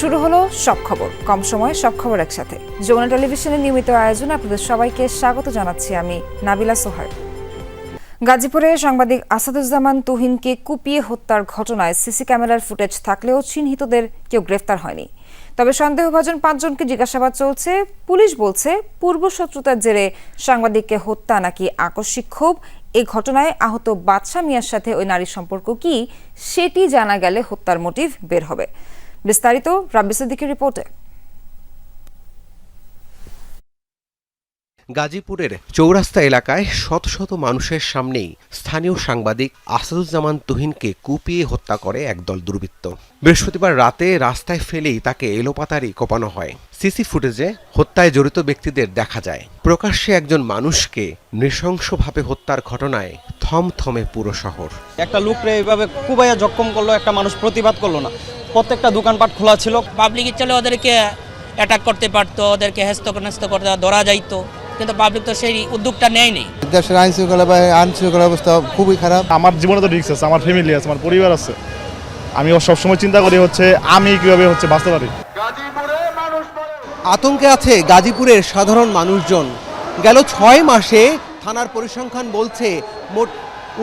শুরু হলো সব খবর। কম সময়ে সব খবর একসাথে। যমুনা টেলিভিশনের নিয়মিত আয়োজনে আপনাদের সবাইকে স্বাগত জানাচ্ছি আমি নাবিলা সোহার গাজীপুরে সাংবাদিক আসাদুজ্জামান তুহিনকে কুপিয়ে হত্যার ঘটনায় সিসি ক্যামেরার ফুটেজ থাকলেও চিহ্নিতদের কেউ গ্রেফতার হয়নি। তবে সন্দেহভাজন পাঁচজনকে জিজ্ঞাসাবাদ চলছে। পুলিশ বলছে পূর্বশত্রুতার জেরে সাংবাদিককে হত্যা নাকি আকস্মিক ক্ষোভ? এই ঘটনায় আহত বাদশা মিয়ার সাথে ওই নারীর সম্পর্ক কি? সেটি জানা গেলে হত্যার মোটিভ বের হবে। বিস্তারিত রাব্বি সিদ্দিকের রিপোর্টে। গাজীপুরের চৌরাস্তা এলাকায় শত শত মানুষের সামনেই স্থানীয় সাংবাদিক আসাদুজ্জামান তুহিনকে কুপিয়ে হত্যা করে একদল দুর্বৃত্ত। বৃহস্পতিবার রাতে রাস্তায় ফেলেই তাকে এলোপাতারি কোপানো হয়। সিসি ফুটেজে হত্যায় জড়িত ব্যক্তিদের দেখা যায়। প্রকাশ্যে একজন মানুষকে নৃশংসভাবে হত্যার ঘটনায় থমথমে পুরো শহর। একটা লোকরে এইভাবে কুবাইয়া জখম করল একটা মানুষ প্রতিবাদ করল না। প্রত্যেকটা দোকানপাট খোলা ছিল। পাবলিকের চলে ওদেরকে অ্যাটাক করতে পারতো ওদেরকে হেস্ত নেস্ত করতে ধরা যাইতো। কিন্তু পাবলিক তো সেই উদ্যোগটা নেয়নি। দেশের আইন শৃঙ্খলা বা আইন শৃঙ্খলা অবস্থা খুবই খারাপ। আমার জীবনে তো রিস্ক আছে আমার ফ্যামিলি আছে আমার পরিবার আছে। আমি সবসময় চিন্তা করি হচ্ছে আমি কীভাবে হচ্ছে বাঁচতে পারি। আতঙ্কে আছে গাজীপুরের সাধারণ মানুষজন। গেল ছয় মাসে থানার পরিসংখ্যান বলছে মোট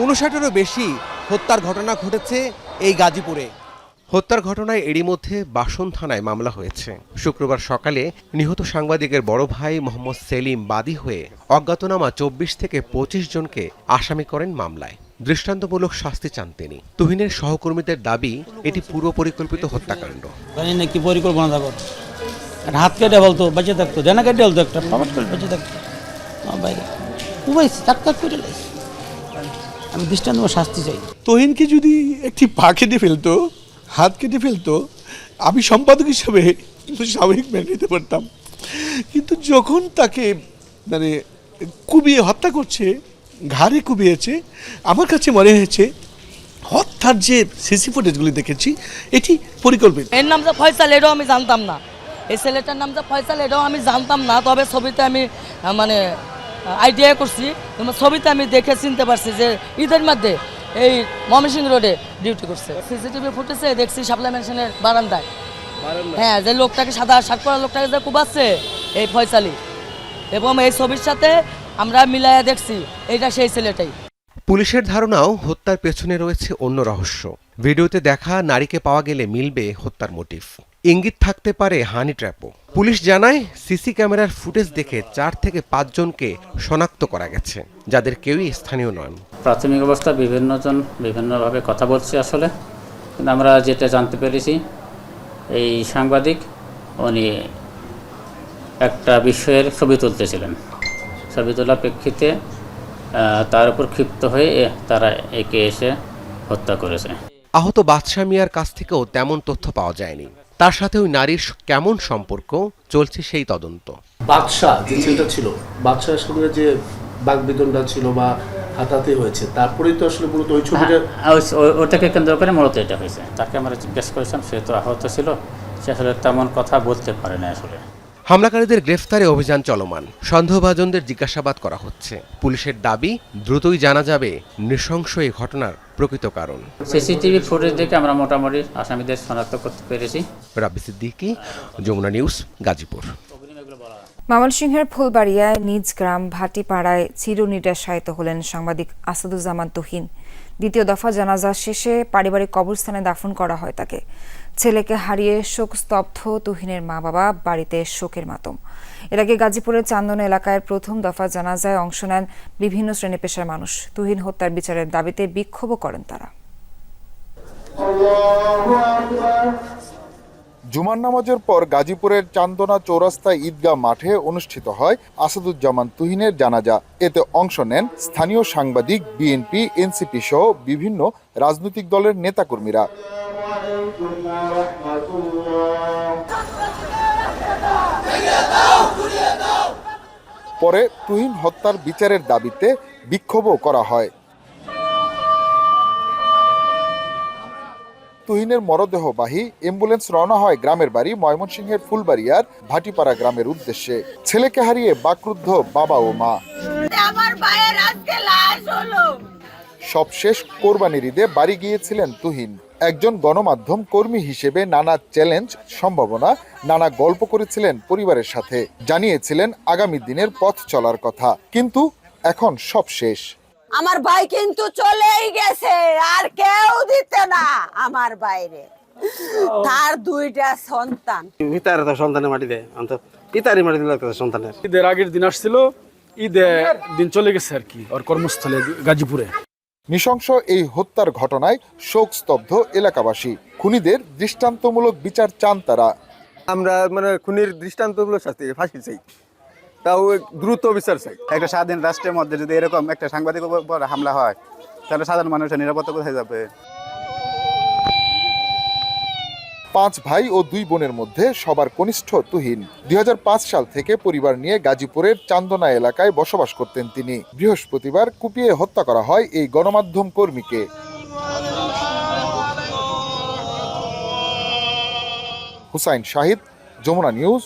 উনষাটেরও বেশি হত্যার ঘটনা ঘটেছে এই গাজীপুরে। হত্যার ঘটনায় এরই মধ্যে বাসন থানায় মামলা হয়েছে। শুক্রবার সকালে নিহত সাংবাদিকের বড় ভাই মোহাম্মদ সেলিম বাদী হয়ে অজ্ঞাতনামা চব্বিশ থেকে পঁচিশ জনকে আসামি করেন মামলায়। দৃষ্টান্তমূলক শাস্তি চান তিনি। তুহিনের সহকর্মীদের দাবি এটি পূর্ব পরিকল্পিত হত্যাকাণ্ড। জানি না কি পরিকল্পনা থাকো। একটা হাত কেটে বলতো বেঁচে থাকতো জানা কেটে বলতো একটা। পাপাট করে বেঁচে থাকতো বাইরে উবাইছি তাক তাক করে আমি দৃষ্টান্ত শাস্তি চাই। তোহিনকে যদি একটি পা কেটে ফেলতো? হাত কেটে ফেলতো, আমি সম্পাদক হিসাবে কিন্তু স্বাভাবিক মেনে নিতে পারতাম। কিন্তু যখন তাকে মানে কুবিয়ে হত্যা করছে, ঘাড়ে কুবিয়েছে, আমার কাছে মনে হয়েছে, হত্যার যে সিসি ফুটেজগুলি দেখেছি, এটি পরিকল্পিত। এর নাম যে ফয়সাল, এটাও আমি জানতাম না। এই ছেলেটার নাম যে ফয়সাল, এটাও আমি জানতাম না, তবে ছবিতে আমি মানে আইডিয়া করছি। ছবিতে আমি দেখে চিনতে পারছি যে ঈদের মধ্যে এই ময়মনসিং রোডে ডিউটি করছে। সিসিটিভি ফুটেছে দেখছি সাপ্লাই মেশিনের বারান্দায়। হ্যাঁ যে লোকটাকে সাদা শার্ট পরা লোকটাকে যে কুবাচ্ছে এই ফয়সালি। এবং এই ছবির সাথে আমরা মিলাইয়া দেখছি এইটা সেই ছেলেটাই। পুলিশের ধারণাও হত্যার পেছনে রয়েছে অন্য রহস্য। ভিডিওতে দেখা নারীকে পাওয়া গেলে মিলবে হত্যার মোটিভ। ইঙ্গিত থাকতে পারে হানি ট্র্যাপও। পুলিশ জানায় সিসি ক্যামেরার ফুটেজ দেখে চার থেকে পাঁচজনকে শনাক্ত করা গেছে যাদের কেউই স্থানীয় নন। প্রাথমিক অবস্থা বিভিন্নজন বিভিন্নভাবে কথা বলছে আসলে। কিন্তু আমরা যেটা জানতে পেরেছি এই সাংবাদিক উনি একটা বিষয়ের ছবি তুলতেছিলেন। ছবি তোলার প্রেক্ষিতে তার উপর ক্ষিপ্ত হয়ে তারা একে এসে হত্যা করেছে। আহত বাদশাহ মিয়ার কাছ থেকেও তেমন তথ্য পাওয়া যায়নি। তার সাথে ওই নারীর কেমন সম্পর্ক চলছে সেই তদন্ত। বাদশাহ যে ছেলেটা ছিল বাদশাহের সঙ্গে যে বাগবিদনটা ছিল বা হাতাতে হয়েছে তারপরেই তো আসলে মূলত ওই ছবিটা হ্যাঁ, ওটাকে কেন্দ্র করে মূলত এটা হয়েছে। তাকে আমরা জিজ্ঞেস করেছিলাম সে তো আহত ছিল সে আসলে তেমন কথা বলতে পারে না আসলে। হামলাকারীদের গ্রেফতারে অভিযান চলমান। সন্দেহভাজনদের জিজ্ঞাসাবাদ করা হচ্ছে। পুলিশের দাবি দ্রুতই জানা যাবে নৃশংস এই ঘটনার প্রকৃত কারণ। সিসিটিভি ফুটেজ দেখে আমরা মোটামুটি আসামিদের শনাক্ত করতে পেরেছি। রাব্বি সিদ্দিকি যমুনা নিউজ গাজীপুর। ময়মনসিংহের ফুলবাড়িয়ায় নিজ গ্রাম ভাটিপাড়ায় চিরনির্দেশায়িত হলেন সাংবাদিক আসাদুজ্জামান তুহিন। দ্বিতীয় দফা জানাজা শেষে পারিবারিক কবরস্থানে দাফন করা হয় তাকে। ছেলেকে হারিয়ে শোকস্তব্ধ তুহিনের মা বাবা বাড়িতে শোকের মাতম। এর আগে গাজীপুরের চান্দন এলাকায় প্রথম দফা জানাজায় অংশ নেন বিভিন্ন শ্রেণি পেশার মানুষ। তুহিন হত্যার বিচারের দাবিতে বিক্ষোভও করেন তারা। জুমার নামাজের পর গাজীপুরের চান্দনা চৌরাস্তা ঈদগাহ মাঠে অনুষ্ঠিত হয় আসাদুজ্জামান তুহিনের জানাজা। এতে অংশ নেন স্থানীয় সাংবাদিক বিএনপি এনসিপি সহ বিভিন্ন রাজনৈতিক দলের নেতাকর্মীরা। পরে তুহিন হত্যার বিচারের দাবিতে বিক্ষোভও করা হয়। তুহিনের মরদেহবাহী অ্যাম্বুলেন্স রওনা হয় গ্রামের বাড়ি ময়মনসিংহের ফুলবাড়িয়ার ভাটিপাড়া গ্রামের উদ্দেশ্যে। ছেলেকে হারিয়ে বাকরুদ্ধ বাবা ও মা। আমার ভাইয়ের আজকে লাশ হলো। সবশেষ কোরবানির ঈদে বাড়ি গিয়েছিলেন তুহিন। একজন গণমাধ্যম কর্মী হিসেবে নানা চ্যালেঞ্জ সম্ভাবনা নানা গল্প করেছিলেন পরিবারের সাথে। জানিয়েছিলেন আগামী দিনের পথ চলার কথা। কিন্তু এখন সব শেষ। আমার ভাই কিন্তু চলেই গেছে আর কেউ দিতে না আমার বাইরে। তার দুইটা সন্তান। পিতার তো সন্তানের মাটি দেয় অন্ত পিতারই মাটি দিল সন্তানের। ঈদের আগের দিন আসছিল ঈদে দিন চলে গেছে আর কি ওর কর্মস্থলে গাজীপুরে। নৃশংস এই হত্যার ঘটনায় শোকস্তব্ধ এলাকাবাসী। খুনিদের দৃষ্টান্তমূলক বিচার চান তারা। আমরা মানে খুনির দৃষ্টান্তমূলক শাস্তি ফাঁসি চাই। তাও দ্রুত বিচার চাই একটা স্বাধীন রাষ্ট্রের মধ্যে যদি এরকম একটা সাংবাদিকের উপর হামলা হয়, তাহলে সাধারণ মানুষের নিরাপত্তা কোথায় যাবে? পাঁচ ভাই ও দুই বোনের মধ্যে সবার কনিষ্ঠ তুহিন। দু হাজার পাঁচ সাল থেকে পরিবার নিয়ে গাজীপুরের চান্দনা এলাকায় বসবাস করতেন তিনি। বৃহস্পতিবার কুপিয়ে হত্যা করা হয় এই গণমাধ্যম কর্মীকে। হুসাইন শাহিদ, যমুনা নিউজ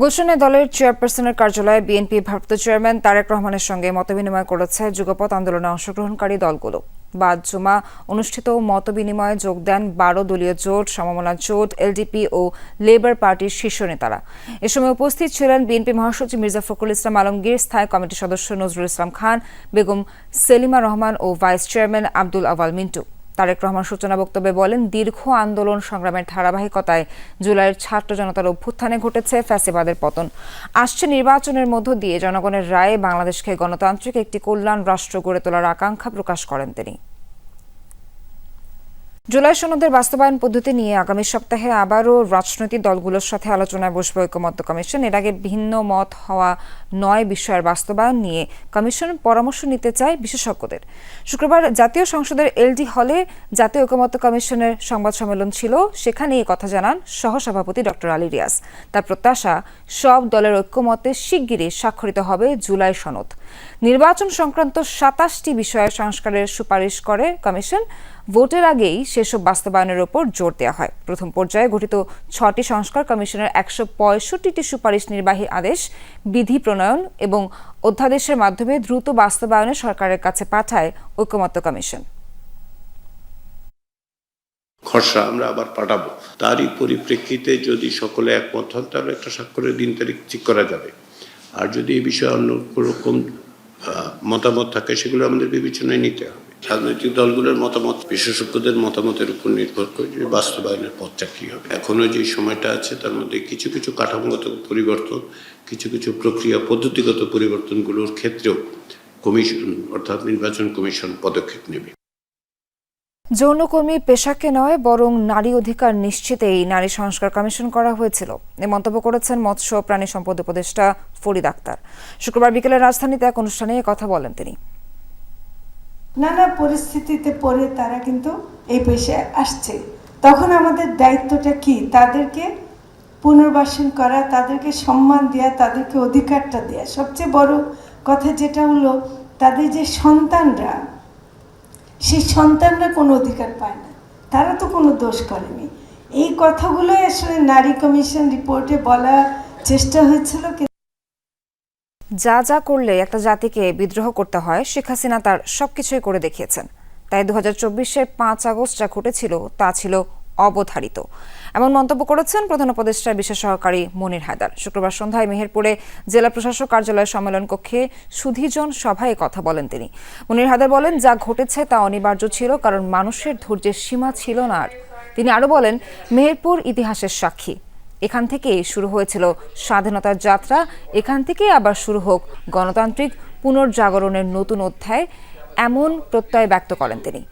গুলশানে দলের চেয়ারপারসনের কার্যালয়ে বিএনপি ভারপ্রাপ্ত চেয়ারম্যান তারেক রহমানের সঙ্গে মতবিনিময় করেছে যুগপৎ আন্দোলনে অংশগ্রহণকারী দলগুলো। বাদ জুমা অনুষ্ঠিত মতবিনিময়ে যোগ দেন বারো দলীয় জোট, সমমনা জোট, এলডিপি ও লেবার পার্টির শীর্ষ নেতারা। এ সময় উপস্থিত ছিলেন বিএনপি মহাসচিব মির্জা ফখরুল ইসলাম আলমগীর, স্থায়ী কমিটির সদস্য নজরুল ইসলাম খান, বেগম সেলিমা রহমান ও ভাইস চেয়ারম্যান আব্দুল আওয়াল মিন্টু। তারেক রহমান সূচনা বক্তব্যে বলেন, দীর্ঘ আন্দোলন সংগ্রামের ধারাবাহিকতায় জুলাইয়ের ছাত্র জনতার অভ্যুত্থানে ঘটেছে ফ্যাসিবাদের পতন। আসছে নির্বাচনের মধ্য দিয়ে জনগণের রায়ে বাংলাদেশকে গণতান্ত্রিক একটি কল্যাণ রাষ্ট্র গড়ে তোলার আকাঙ্ক্ষা প্রকাশ করেন তিনি। জুলাই সনদের বাস্তবায়ন পদ্ধতি নিয়ে আগামী সপ্তাহে আবারও রাজনৈতিক দলগুলোর সাথে আলোচনায় বসবে ঐকমত্য কমিশন। এর আগে ভিন্ন মত হওয়া নয় বিষয়ের বাস্তবায়ন নিয়ে কমিশন পরামর্শ নিতে চায় বিশেষজ্ঞদের। শুক্রবার জাতীয় সংসদের এলডি হলে জাতীয় ঐকমত্য কমিশনের সংবাদ সম্মেলন ছিল। সেখানে এই কথা জানান সহসভাপতি ডক্টর আলী রিয়াজ। তার প্রত্যাশা, সব দলের ঐক্যমতে শিগগিরই স্বাক্ষরিত হবে জুলাই সনদ। নির্বাচন সংক্রান্ত সাতাশটি বিষয়ে সংস্কারের সুপারিশ করে কমিশন। ভোটের আগেই সেসব বাস্তবায়নের ওপর জোর দেওয়া হয়। প্রথম পর্যায়ে গঠিত ছটি সংস্কার কমিশনের একশো পঁয়ষট্টিটি সুপারিশ নির্বাহী আদেশ, বিধি প্রণয়ন এবং অধ্যাদেশের মাধ্যমে দ্রুত বাস্তবায়নে সরকারের কাছে পাঠায় ঐকমত্য কমিশন। খসড়া আমরা আবার পাঠাবো। তারই পরিপ্রেক্ষিতে যদি সকলে একমত হন, তাহলে একটা স্বাক্ষরের দিন তারিখ ঠিক করা যাবে। আর যদি এই বিষয়ে অন্য রকম মতামত থাকে, সেগুলো আমাদের বিবেচনায় নিতে হবে। রাজনৈতিক দলগুলোর মতামত, বিশেষজ্ঞদের মতামতের উপর নির্ভর করে যে বাস্তবায়নের পথটা কী হবে। এখনও যে সময়টা আছে, তার মধ্যে কিছু কিছু কাঠামোগত পরিবর্তন, কিছু কিছু প্রক্রিয়া, পদ্ধতিগত পরিবর্তনগুলোর ক্ষেত্রেও কমিশন, অর্থাৎ নির্বাচন কমিশন পদক্ষেপ নেবে। যৌনকর্মী পেশাকে নয়, বরং নারী অধিকার নিশ্চিতেই নারী সংস্কার কমিশন করা হয়েছিল। এ মন্তব্য করেছেন মৎস্য প্রাণী সম্পদ উপদেষ্টা ফরিদ আক্তার। শুক্রবার বিকেলে রাজধানীতে এক অনুষ্ঠানে কথা বলেন তিনি। নানা পরিস্থিতিতে পড়ে তারা কিন্তু এই পেশায় আসছে। তখন আমাদের দায়িত্বটা কি? তাদেরকে পুনর্বাসন করা, তাদেরকে সম্মান দেওয়া তাদেরকে অধিকারটা দেওয়া সবচেয়ে বড় কথা যেটা হলো, তাদের যে সন্তানরা সেই সন্তানরা কোনো অধিকার পায় না। তারা তো কোনো দোষ করেনি। এই কথাগুলো আসলে নারী কমিশন রিপোর্টে বলা চেষ্টা হয়েছিল যা যা করলে একটা জাতিকে বিদ্রোহ করতে হয়, শেখ হাসিনা তার সবকিছুই করে দেখিয়েছেন। তাই দু হাজার চব্বিশের পাঁচ আগস্ট যা ঘটেছিল, তা ছিল অবধারিত। এমন মন্তব্য করেছেন প্রধান উপদেষ্টার বিশেষ সহকারী মনির হায়দার। শুক্রবার সন্ধ্যায় মেহেরপুরে জেলা প্রশাসক কার্যালয়ের সম্মেলন কক্ষে সুধীজন সভায় কথা বলেন তিনি। মনির হায়দার বলেন, যা ঘটেছে তা অনিবার্য ছিল, কারণ মানুষের ধৈর্যের সীমা ছিল না আর। তিনি আরও বলেন, মেহেরপুর ইতিহাসের সাক্ষী। এখান থেকেই শুরু হয়েছিল স্বাধীনতার যাত্রা, এখান থেকেই আবার শুরু হোক গণতান্ত্রিক পুনর্জাগরণের নতুন অধ্যায়। এমন প্রত্যয় ব্যক্ত করেন তিনি।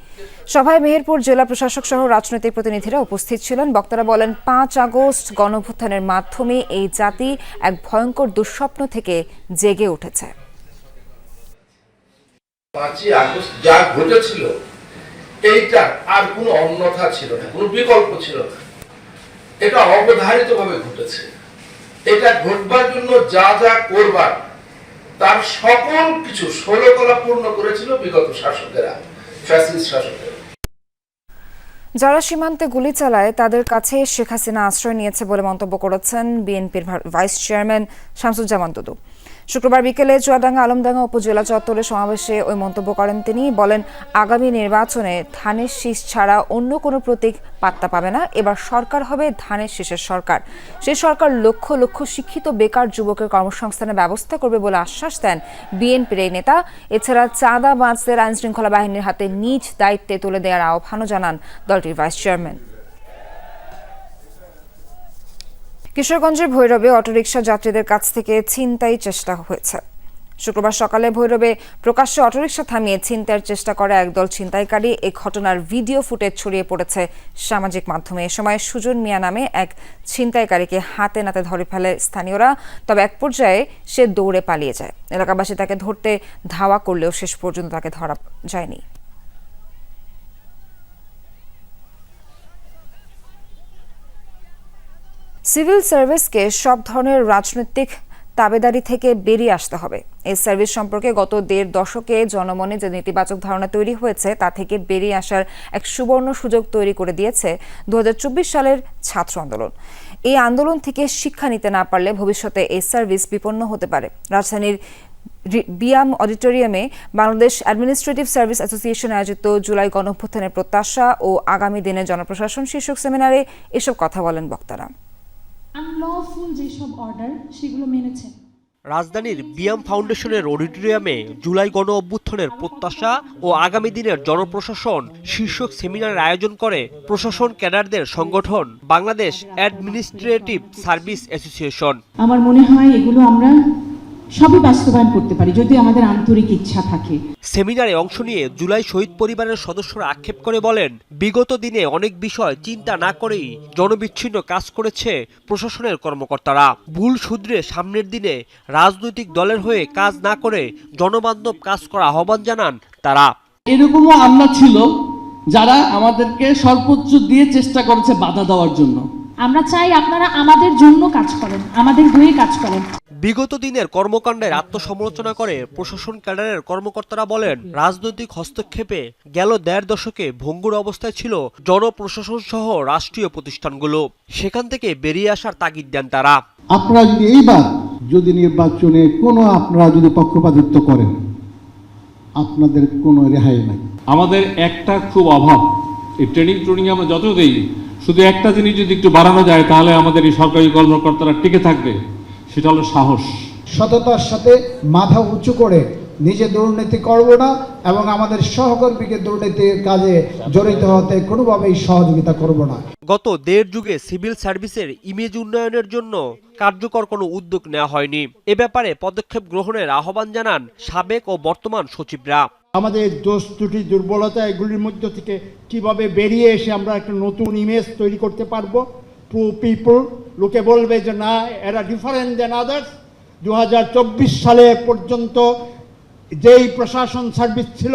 সভায় মেহেরপুর জেলা প্রশাসক সহ রাজনৈতিক প্রতিনিধিরা উপস্থিত ছিলেন। বক্তারা বলেন, পাঁচ আগস্ট গণভ্যুত্থানের মাধ্যমে এই জাতি এক ভয়ঙ্কর দুঃস্বপ্ন থেকে জেগে উঠেছে। পাঁচই আগস্ট যা এইটা আর কোনো অন্যথা ছিল না, কোনো বিকল্প ছিল না। এটা অবধারিত ভাবে ঘটেছে। এটা ঘটবার জন্য যা যা করবার তার সকল কিছু ষোলকলা পূর্ণ করেছিল বিগত শাসকেরা, ফ্যাসিস্ট শাসকেরা। যারা সীমান্তে গুলি চালায়, তাদের কাছে শেখ হাসিনা আশ্রয় নিয়েছে বলে মন্তব্য করেছেন বিএনপির ভাইস চেয়ারম্যান শামসুজ্জামান দুদু। শুক্রবার বিকেলে চুয়াডাঙ্গা আলমডাঙ্গা উপজেলা চত্বরে সমাবেশে ওই মন্তব্য করেন তিনি। বলেন, আগামী নির্বাচনে ধানের শীষ ছাড়া অন্য কোনো প্রতীক পাত্তা পাবে না। এবার সরকার হবে ধানের শীষের সরকার। সেই সরকার লক্ষ লক্ষ শিক্ষিত বেকার যুবকের কর্মসংস্থানের ব্যবস্থা করবে বলে আশ্বাস দেন বিএনপির এই নেতা। এছাড়া চাঁদা বাঁচদের আইন শৃঙ্খলা বাহিনীর হাতে নিজ দায়িত্বে তুলে দেওয়ার আহ্বানও জানান দলটির ভাইস চেয়ারম্যান। কিশোরগঞ্জের ভৈরবে অটোরিকশা যাত্রীদের কাছ থেকে ছিনতাই চেষ্টা হয়েছে। শুক্রবার সকালে ভৈরবে প্রকাশ্যে অটোরিকশা থামিয়ে ছিনতাইয়ের চেষ্টা করা একদল ছিনতাইকারী এই ঘটনার ভিডিও ফুটেজ ছড়িয়ে পড়েছে সামাজিক মাধ্যমে। এ সময় সুজন মিয়া নামে এক ছিনতাইকারীকে হাতে নাতে ধরে ফেলে স্থানীয়রা, তবে এক পর্যায়ে সে দৌড়ে পালিয়ে যায়। এলাকাবাসী তাকে ধরতে ধাওয়া করলেও শেষ পর্যন্ত তাকে ধরা যায়নি। সিভিল সার্ভিসকে সব ধরনের রাজনৈতিক তাবেদারি থেকে বেরিয়ে আসতে হবে। এই সার্ভিস সম্পর্কে গত দেড় দশকে জনমনে যে নেতিবাচক ধারণা তৈরি হয়েছে, তা থেকে বেরিয়ে আসার এক সুবর্ণ সুযোগ তৈরি করে দিয়েছে দু হাজার চব্বিশ সালের ছাত্র আন্দোলন। এই আন্দোলন থেকে শিক্ষা নিতে না পারলে ভবিষ্যতে এই সার্ভিস বিপন্ন হতে পারে। রাজধানীর বিয়াম অডিটোরিয়ামে বাংলাদেশ অ্যাডমিনিস্ট্রেটিভ সার্ভিস অ্যাসোসিয়েশন আয়োজিত জুলাই গণঅভ্যুত্থানের প্রত্যাশা ও আগামী দিনে জনপ্রশাসন শীর্ষক সেমিনারে এসব কথা বলেন বক্তারা। আনলফুল যেসব অর্ডার সেগুলো মেনেছেন রাজধানীর বিয়াম ফাউন্ডেশনের অডিটোরিয়ামে জুলাই গণ অভ্যুত্থানের প্রত্যাশা ও আগামী দিনের জনপ্রশাসন শীর্ষক সেমিনার আয়োজন করে প্রশাসন ক্যাডারদের সংগঠন বাংলাদেশ অ্যাডমিনিস্ট্রেটিভ সার্ভিস অ্যাসোসিয়েশন। আমার মনে হয় এগুলো আমরা সবই বাস্তবায়ন করতে পারি যদি আমাদের আন্তরিক ইচ্ছা থাকে। সেমিনারে অংশ নিয়ে জুলাই শহীদ পরিবারের সদস্যরা আক্ষেপ করে বলেন বিগত দিনে অনেক বিষয় চিন্তা না করেই জনবিচ্ছিন্ন কাজ করেছে প্রশাসনের কর্মকর্তারা। ভুল শুধরে সামনের দিনে রাজনৈতিক দলের হয়ে কাজ না করে জনবান্ধব কাজ করা আহ্বান জানান তারা। এরকমও আমরা ছিল যারা আমাদেরকে সর্বোচ্চ দিয়ে চেষ্টা করেছে বাধা দেওয়ার জন্য। আমরা চাই আপনারা আমাদের জন্য কাজ করেন আমাদের হয়ে কাজ করেন। বিগত দিনের কর্মকাণ্ডের আত্মসমালোচনা করে প্রশাসন ক্যাডারের কর্মকর্তারা বলেন রাজনৈতিক হস্তক্ষেপে গেল দেড় দশকে ভঙ্গুর অবস্থায় ছিল জনপ্রশাসন সহ রাষ্ট্রীয় প্রতিষ্ঠানগুলো। সেখান থেকে বেরিয়ে আসার তাগিদ দেন তারা। আপনারা যদি এইবার যদি নির্বাচনে কোনো আপনারা যদি পক্ষপাতিত্ব করেন আপনাদের কোনো রেহাই নাই। আমাদের একটা খুব অভাব। এই ট্রেনিং ট্রেনিং আমরা যত দেই শুধু একটা জিনিস যদি একটু বাড়ানো যায় তাহলে আমাদের এই সরকারি কর্মকর্তারা টিকে থাকবে। সেটা হলো সাহস। সততার সাথে মাথা উঁচু করে নিজে দুর্নীতি করব না এবং আমাদের সহকর্মীকে দুর্নীতির কাজে জড়িত হতে কোনোভাবেই সহযোগিতা করব না। গত দেড় যুগে সিভিল সার্ভিসের ইমেজ উন্নয়নের জন্য কার্যকর কোনো উদ্যোগ নেওয়া হয়নি। এ ব্যাপারে পদক্ষেপ গ্রহণের আহ্বান জানান সাবেক ও বর্তমান সচিবরা। আমাদের দোষ ত্রুটি দুর্বলতা এগুলির মধ্য থেকে কীভাবে বেরিয়ে এসে আমরা একটা নতুন ইমেজ তৈরি করতে পারব টু পিপল লোকে বলবে যে না এরা ডিফারেন্ট দেন আদার্স দু সালে পর্যন্ত যেই প্রশাসন সার্ভিস ছিল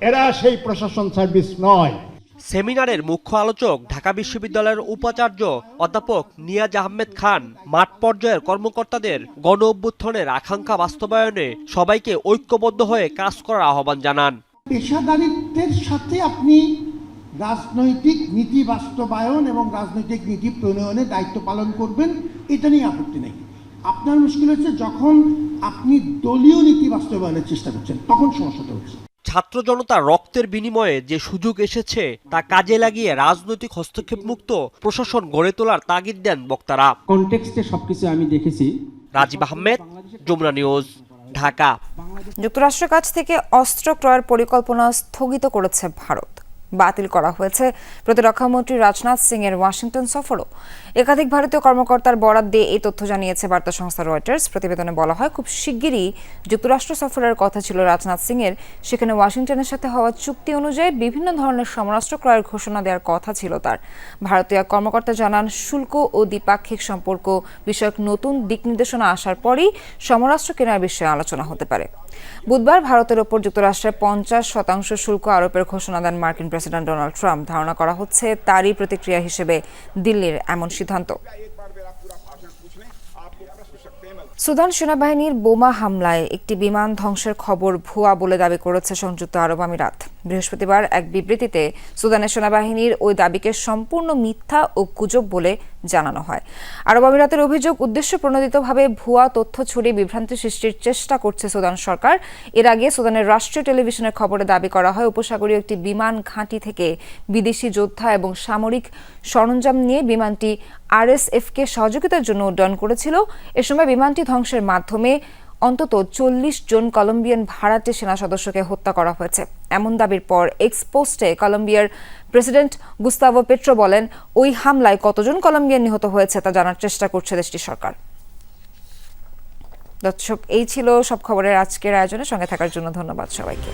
এরা সেই প্রশাসন সার্ভিস নয়। সেমিনারের মুখ্য আলোচক ঢাকা বিশ্ববিদ্যালয়ের উপাচার্য অধ্যাপক নিয়াজ আহমেদ খান মাঠ পর্যায়ের কর্মকর্তাদের গণ অভ্যুত্থানের আকাঙ্ক্ষা বাস্তবায়নে সবাইকে ঐক্যবদ্ধ হয়ে কাজ করার আহ্বান জানান। পেশাদারিত্বের সাথে আপনি রাজনৈতিক নীতি বাস্তবায়ন এবং রাজনৈতিক নীতি প্রণয়নে দায়িত্ব পালন করবেন এটা নিয়ে আপত্তি নেই। আপনার মুশকিল হচ্ছে যখন আপনি দলীয় নীতি বাস্তবায়নের চেষ্টা করছেন তখন সমস্যাটা হচ্ছে। ছাত্র জনতা রক্তের বিনিময়ে যে সুযোগ এসেছে তা কাজে লাগিয়ে রাজনৈতিক হস্তক্ষেপ মুক্ত প্রশাসন গড়ে তোলার তাগিদ দেন বক্তারা। কনটেক্সটে সবকিছু আমি দেখেছি। রাজীব আহমেদ যমুনা নিউজ ঢাকা। যুক্তরাষ্ট্রের কাছ থেকে অস্ত্র ক্রয়ের পরিকল্পনা স্থগিত করেছে ভারত। বাতিল করা হয়েছে। প্রতিরক্ষামন্ত্রী রাজনাথ সিং এর ওয়াশিংটন সফরও। একাধিক ভারতীয় কর্মকর্তার বরাত দিয়ে এই তথ্য জানিয়েছে বার্তা সংস্থা রয়টার্স। প্রতিবেদনে বলা হয়, খুব শিগগিরই যুক্তরাষ্ট্র সফরের কথা ছিল রাজনাথ সিং এর সেখানে ওয়াশিংটনের সাথে হওয়া চুক্তি অনুযায়ী বিভিন্ন ধরনের সমরাস্ত্র ক্রয়ের ঘোষণা দেওয়ার কথা ছিল তার। ভারতীয় কর্মকর্তা জানান, শুল্ক ও দ্বিপাক্ষিক সম্পর্ক বিষয়ক নতুন দিক নির্দেশনা আসার পরই সমরাস্ত্র কেনার বিষয়ে আলোচনা হতে পারে। বুধবার ভারতের ওপর যুক্তরাষ্ট্রের পঞ্চাশ শতাংশ শুল্ক আরোপের ঘোষণা দেন মার্কিন প্রেসিডেন্ট ডোনাল্ড ট্রাম্প ধারণা করা হচ্ছে তারই প্রতিক্রিয়া হিসেবে দিল্লির এমন সিদ্ধান্ত। সুদান সেনাবাহিনীর বোমা হামলায় একটি বিমান ধ্বংসের খবর ভুয়া বলে দাবি করেছে সংযুক্ত আরব আমিরাত। বৃহস্পতিবার এক বিবৃতিতে সুদানের সেনাবাহিনীর ওই দাবিকে সম্পূর্ণ মিথ্যা ও গুজব বলে জানানো হয়। আরব আমিরাতের অভিযোগ, উদ্দেশ্য প্রণোদিতভাবে ভুয়া তথ্য ছড়িয়ে বিভ্রান্তি সৃষ্টির চেষ্টা করছে সুদান সরকার। এর আগে সুদানের রাষ্ট্রীয় টেলিভিশনের খবরে দাবি করা হয়, উপসাগরীয় একটি বিমান ঘাঁটি থেকে বিদেশি যোদ্ধা এবং সামরিক সরঞ্জাম নিয়ে বিমানটি আরএসএফকে সহযোগিতার জন্য উড্ডয়ন করেছিল। এ সময় বিমানটি ধ্বংসের মাধ্যমে অন্তত চল্লিশ জন কলম্বিয়ান ভাড়াটে সেনা সদস্যকে হত্যা করা হয়েছে। এমন দাবির পর এক্সপোস্টে কলম্বিয়ার প্রেসিডেন্ট গুস্তাভো পেট্রো বলেন, ওই হামলায় কতজন কলম্বিয়ান নিহত হয়েছে তা জানার চেষ্টা করছে দেশটির সরকার। দর্শক, এই ছিল সব খবরের আজকের আয়োজনে। সঙ্গে থাকার জন্য ধন্যবাদ সবাইকে।